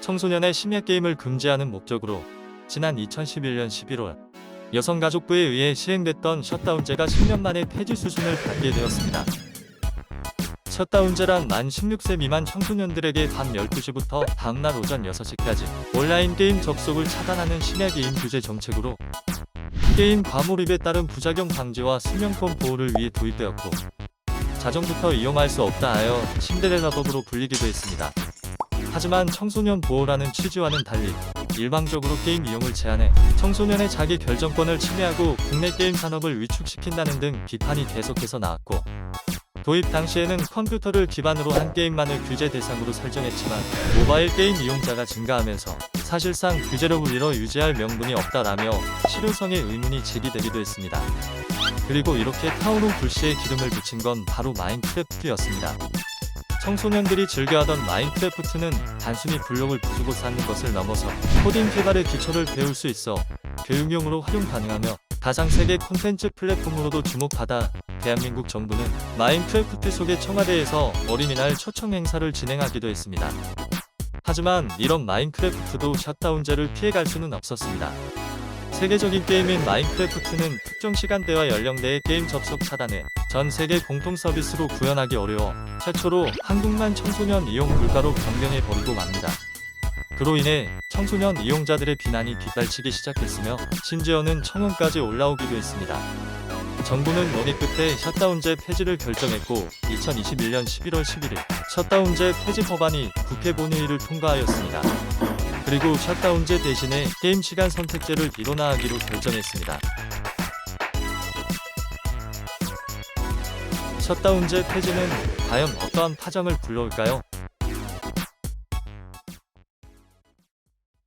청소년의 심야 게임을 금지하는 목적으로 지난 2011년 11월 여성가족부에 의해 시행됐던 셧다운제가 10년 만에 폐지 수순을 밟게 되었습니다. 셧다운제란 만 16세 미만 청소년들에게 밤 12시부터 다음날 오전 6시까지 온라인 게임 접속을 차단하는 심야 게임 규제 정책으로 게임 과몰입에 따른 부작용 방지와 수명권 보호를 위해 도입되었고 자정부터 이용할 수 없다 하여 신데렐라법으로 불리기도 했습니다. 하지만 청소년 보호라는 취지와는 달리 일방적으로 게임 이용을 제한해 청소년의 자기 결정권을 침해하고 국내 게임 산업을 위축시킨다는 등 비판이 계속해서 나왔고 도입 당시에는 컴퓨터를 기반으로 한 게임만을 규제 대상으로 설정했지만 모바일 게임 이용자가 증가하면서 사실상 규제로 불리러 유지할 명분이 없다라며 실효성의 의문이 제기되기도 했습니다. 그리고 이렇게 타오른 불씨에 기름을 붙인 건 바로 마인크래프트였습니다. 청소년들이 즐겨하던 마인크래프트는 단순히 블록을 부수고 쌓는 것을 넘어서 코딩 개발의 기초를 배울 수 있어 교육용으로 활용 가능하며 가장 세계 콘텐츠 플랫폼으로도 주목받아 대한민국 정부는 마인크래프트 속의 청와대에서 어린이날 초청 행사를 진행하기도 했습니다. 하지만 이런 마인크래프트도 셧다운제를 피해갈 수는 없었습니다. 세계적인 게임인 마인크래프트는 특정 시간대와 연령대의 게임 접속 차단을 전 세계 공통 서비스로 구현하기 어려워 최초로 한국만 청소년 이용 불가로 변경해 버리고 맙니다. 그로 인해 청소년 이용자들의 비난이 빗발치기 시작했으며 심지어는 청원까지 올라오기도 했습니다. 정부는 논의 끝에 셧다운제 폐지를 결정했고 2021년 11월 11일 셧다운제 폐지 법안이 국회 본회의를 통과하였습니다. 그리고 셧다운제 대신에 게임 시간 선택제를 일원화하기로 결정했습니다. 셧다운제 폐지는 과연 어떠한 파장을 불러올까요?